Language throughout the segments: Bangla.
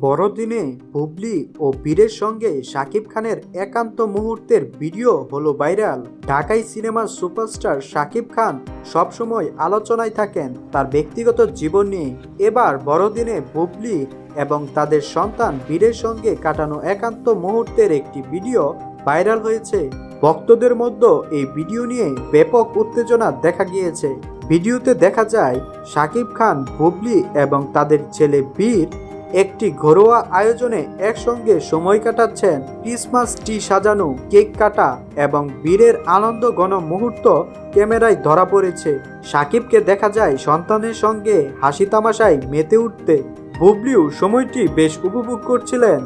বড়দিনে বুবলি ও বীরের সঙ্গে শাকিব খানের একান্ত মুহূর্তের ভিডিও হলো ভাইরাল। ঢাকাই সিনেমার সুপারস্টার শাকিব খান সবসময় আলোচনায় থাকেন তার ব্যক্তিগত জীবন নিয়ে। এবার বড়দিনে বুবলি এবং তাদের সন্তান বীরের সঙ্গে কাটানো একান্ত মুহূর্তের একটি ভিডিও ভাইরাল হয়েছে। ভক্তদের মধ্যে এই ভিডিও নিয়ে ব্যাপক উত্তেজনা দেখা গিয়েছে। ভিডিওতে দেখা যায়, শাকিব খান বুবলি এবং তাদের ছেলে বীর একটি ঘরোয়া আয়োজনে একসঙ্গে সময় কাটাচ্ছেন ক্রিসমাস ট্রি সাজানো, কেক কাটা এবং বীরের আনন্দ ঘন মুহূর্ত ক্যামেরায় ধরা পড়েছে। সাকিবকে দেখা যায় সন্তানের সঙ্গে হাসি তামাশায় মেতে উঠতে। বুবলিও সময়টি বেশ উপভোগ করছিলেন।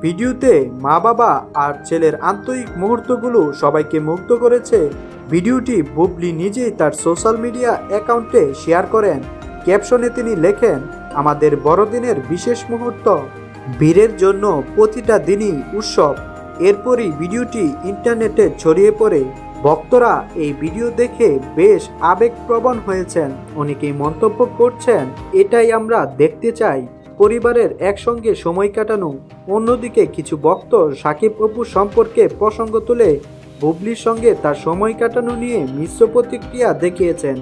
ভিডিওতে মা বাবা আর ছেলের আন্তরিক মুহূর্তগুলো সবাইকে মুগ্ধ করেছে। ভিডিওটি বুবলি নিজেই তার সোশ্যাল মিডিয়া অ্যাকাউন্টে শেয়ার করেন। ক্যাপশনে তিনি লেখেন আমাদের বড়দিনের বিশেষ মুহূর্ত। বীরের জন্য প্রতিটা দিনই উৎসব। এরপরই ভিডিওটি ইন্টারনেটে ছড়িয়ে পড়ে। ভক্তরা এই ভিডিও দেখে বেশ আবেগপ্রবণ হয়েছেন। অনেকেই মন্তব্য করছেন, এটাই আমরা দেখতে চাই। পরিবারের একসঙ্গে সময় কাটানো। অন্যদিকে কিছু ভক্ত সাকিব অপু সম্পর্কে প্রসঙ্গ তুলে, বুবলির সঙ্গে তার সময় কাটানো নিয়ে মিশ্র প্রতিক্রিয়া দেখিয়েছেন।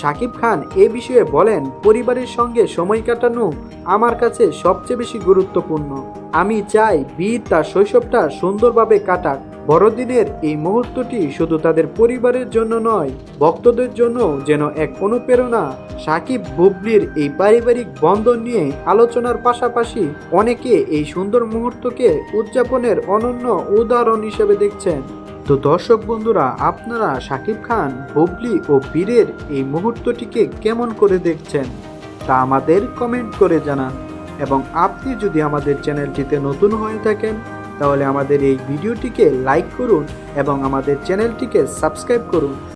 সাকিব খান এ বিষয়ে বলেন, পরিবারের সঙ্গে সময় কাটানো আমার কাছে সবচেয়ে বেশি গুরুত্বপূর্ণ। আমি চাই বীর তার শৈশবটা সুন্দরভাবে কাটাক। বড়দিনের এই মুহূর্তটি শুধু তাদের পরিবারের জন্য নয়, ভক্তদের জন্য যেন এক অনুপ্রেরণা। সাকিব বুবলির এই পারিবারিক বন্ধন নিয়ে আলোচনার পাশাপাশি অনেকে এই সুন্দর মুহূর্তকে উদযাপনের অনন্য উদাহরণ হিসেবে দেখছেন। তো দর্শক বন্ধুরা, আপনারা শাকিব খান, হুবলি ও বীরের এই মুহূর্তটিকে কেমন করে দেখছেন তা আমাদের কমেন্ট করে জানান। এবং আপনি যদি আমাদের চ্যানেলটিতে নতুন হয়ে থাকেন, তাহলে আমাদের এই ভিডিওটিকে লাইক করুন এবং আমাদের চ্যানেলটিকে সাবস্ক্রাইব করুন।